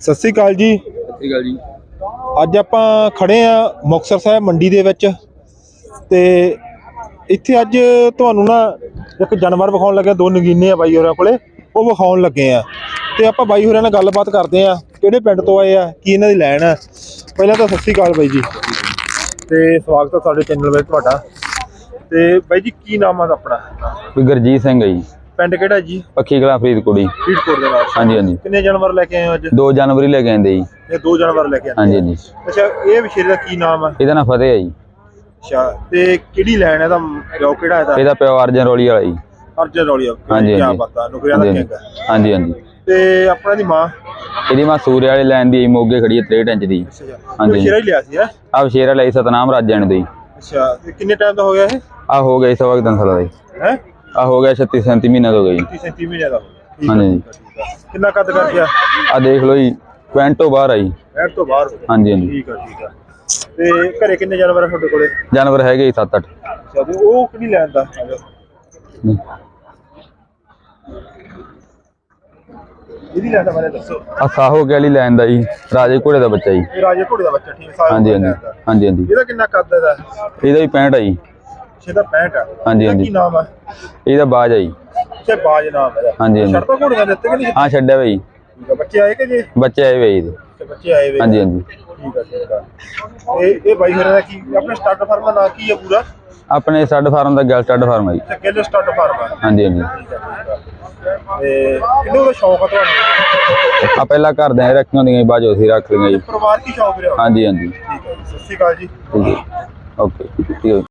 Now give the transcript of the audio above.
ਸਤਿ ਸ੍ਰੀ ਅਕਾਲ ਜੀ। ਸਹੀ ਗੱਲ ਜੀ। ਅੱਜ ਆਪਾਂ ਖੜੇ ਆ ਮੁਕਤਸਰ ਸਾਹਿਬ ਮੰਡੀ ਦੇ ਵਿੱਚ ਤੇ ਇੱਥੇ ਅੱਜ ਤੁਹਾਨੂੰ ਨਾ ਇੱਕ ਜਾਨਵਰ ਵਿਖਾਉਣ ਲੱਗੇ ਦੋ ਨਗੀਨੇ ਆ ਬਾਈ ਹੋਰਾਂ ਕੋਲੇ ਉਹ ਵਿਖਾਉਣ ਲੱਗੇ ਆ ਤੇ ਆਪਾਂ ਬਾਈ ਹੋਰਾਂ ਨਾਲ ਗੱਲਬਾਤ ਕਰਦੇ ਆ ਕਿਹੜੇ ਪਿੰਡ ਤੋਂ ਆਏ ਆ ਕੀ ਇਹਨਾਂ ਦੀ ਲੈਣ ਆ। ਪਹਿਲਾਂ ਤਾਂ ਸਤਿ ਸ੍ਰੀ ਅਕਾਲ ਬਾਈ ਜੀ। ਤੇ ਸਵਾਗਤ ਹੈ ਸਾਡੇ ਚੈਨਲ ਵਿੱਚ ਤੁਹਾਡਾ। ਤੇ ਬਾਈ ਜੀ ਕੀ ਨਾਮ ਆ ਆਪਣਾ? ਕੋਈ ਗੁਰਜੀਤ ਸਿੰਘ ਹੈ ਜੀ। ਪਿੰਡ ਕਿਹੜਾ ਜੀ? ਪੱਖੀ ਕਲਾ ਫਰੀਦਕੋੜੀ ਫਰੀਦਕੋਟ ਦੇ ਨਾਲ ਹਾਂਜੀ ਹਾਂਜੀ। ਕਿੰਨੇ ਜਾਨਵਰ ਲੈ ਕੇ ਆਏ ਹੋ ਅੱਜ? 2 ਜਨਵਰੀ ਲੈ ਕੇ ਆਂਦੇ ਜੀ। ਇਹ ਦੋ ਜਾਨਵਰ ਲੈ ਕੇ ਆਏ ਹਾਂਜੀ ਹਾਂਜੀ। ਅੱਛਾ ਇਹ ਵਿਸ਼ੇਰੇ ਦਾ ਕੀ ਨਾਮ ਆ? ਇਹਦਾ ਨਾਂ ਫਤਿਹ ਹੈ ਜੀ। ਅੱਛਾ ਤੇ ਕਿਹੜੀ ਲੈਣ ਹੈ ਦਾ ਪਿਓ? ਕਿਹੜਾ ਇਹਦਾ? ਇਹਦਾ ਪਿਓ ਅਰਜਨ ਰੋਲੀ ਵਾਲਾ ਜੀ। ਅਰਜਨ ਰੋਲੀਆ ਹਾਂਜੀ, ਕੀ ਹਾਂਜੀ। ਪਤਾ ਨੁਕਰਿਆ ਦਾ ਕਿੰਗ ਹਾਂਜੀ। ਹਾਂਜੀ ਤੇ ਆਪਣਾ ਦੀ ਮਾਂ? ਇਹਦੀ ਮਾਂ ਸੂਰਿਆ ਵਾਲੀ ਲਾਈਨ ਦੀ ਮੋਗੇ ਖੜੀ ਹੈ 63 ਇੰਚ ਦੀ। ਅੱਛਾ ਹਾਂਜੀ। ਹਾਂਜੀ ਸ਼ੇਰਾ ਹੀ ਲਿਆ ਸੀ ਹੈ? ਆ ਸ਼ੇਰਾ ਲਈ ਸਤਨਾਮ ਰਾਜਣ ਦੀ। ਅੱਛਾ ਤੇ ਕਿੰਨੇ ਟਾਈਮ ਦਾ ਹੋ ਗਿਆ ਇਹ? ਆ ਹੋ ਗਿਆ ਸਵਾ ਕੁ ਦਿਨ ਸਾਲ ਦਾ ਜੀ। ਹੈ? ਆ ਹੋ ਗਿਆ 36 37 ਮਹੀਨੇ ਦਾ ਹੋ ਗਿਆ ਜੀ 30 37 ਮਹੀਨੇ ਦਾ। ਠੀਕ ਹਾਂਜੀ। ਠੀਕ। ਕਿੰਨਾ ਕੱਦ ਕਰ ਗਿਆ? ਆ ਦੇਖ ਲਓ ਜੀ ਕੁਐਂਟੋ ਬਾਹਰ ਆਈ ਐਡ ਤੋਂ ਬਾਹਰ ਹੋ ਗਿਆ। ਹਾਂਜੀ ਹਾਂਜੀ। ਠੀਕ ਹੈ ਠੀਕ ਹੈ ਤੇ ਘਰੇ ਕਿੰਨੇ ਜਾਨਵਰ ਆ ਤੁਹਾਡੇ ਕੋਲੇ? ਜਾਨਵਰ ਹੈਗੇ 7-8 ਅੱਛਾ ਤੇ ਉਹ ਕਿਹੜੀ ਲੈਣ ਦਾ? ਇਹਦੀ ਲੈਣ ਦਾ ਬਾਰੇ ਦੱਸੋ। ਆ ਸਾਹੋ ਵਾਲੀ ਲਾਈਨ ਦਾ ਜੀ ਰਾਜੇ ਘੋੜੇ ਦਾ ਬੱਚਾ ਜੀ। ਇਹ ਰਾਜੇ ਘੋੜੇ ਦਾ ਬੱਚਾ ਠੀਕ ਸਾਰਾ ਹਾਂਜੀ ਹਾਂਜੀ। ਹਾਂਜੀ ਹਾਂਜੀ। ਇਹਦਾ ਕਿੰਨਾ ਕੱਦ ਇਹਦਾ? ਵੀ 65 ਆ ਜੀ। ਛੇ ਦਾ 65 ਆ। ਹਾਂਜੀ। ਕੀ ਨਾਮ ਆ? ਇਹਦਾ ਬਾਜ ਆ ਜੀ। ਛੇ ਬਾਜ ਨਾਮ ਹੈ ਹਾਂਜੀ, ਹਾਂਜੀ। ਸ਼ਰਤਾਂ ਘੋੜੀਆਂ ਦਿੱਤੇ ਕਿ ਨਹੀਂ? ਹਾਂ ਛੱਡਿਆ ਆ, ਬੱਚੇ ਆਏ ਕਿ ਜੀ? ਬੱਚੇ ਆਏ ਇਹਦੇ। ਤੇ ਬੱਚੇ ਆਏ ਵੇ। ਹਾਂਜੀ ਹਾਂਜੀ। ਠੀਕ ਆ ਠੀਕ ਆ। ਇਹ ਇਹ ਬਾਈ ਹੋਰਾਂ ਦਾ ਕੀ ਆਪਣੇ ਸਟਾਰਟ ਫਾਰਮ ਦਾ ਨਾਂ ਕੀ ਹੈ ਪੂਰਾ? ਆਪਣੇ ਸਟੱਡ ਫਾਰਮ ਦਾ ਗੈਲ ਸਟੱਡ ਫਾਰਮ ਹੈ ਜੀ। ਤੇ ਕਿੱਲੇ ਸਟਾਰਟ ਫਾਰਮ ਆ। ਹਾਂਜੀ ਹਾਂਜੀ। ਆ ਆ। ਤੇ ਕਿੰਨੇ ਸ਼ੌਕ ਆ ਤੁਹਾਨੂੰ ਆ ਪਹਿਲਾਂ ਘਰ ਦੇ ਰੱਖੀਆਂ ਹੁੰਦੀਆਂ ਜੀ, ਬਾਅਦ ਚੋਂ ਅਸੀਂ ਰੱਖ ਲਈਆਂ ਜੀ। ਪਰਿਵਾਰ ਕੀ ਸ਼ੌਕ ਰਿਹਾ? ਹਾਂਜੀ ਹਾਂਜੀ। ਠੀਕ ਹੈ ਜੀ, ਸਤਿ ਸ਼੍ਰੀ ਅਕਾਲ ਜੀ। ਠੀਕ ਹੈ ਓਕੇ ਠੀਕ ਹੈ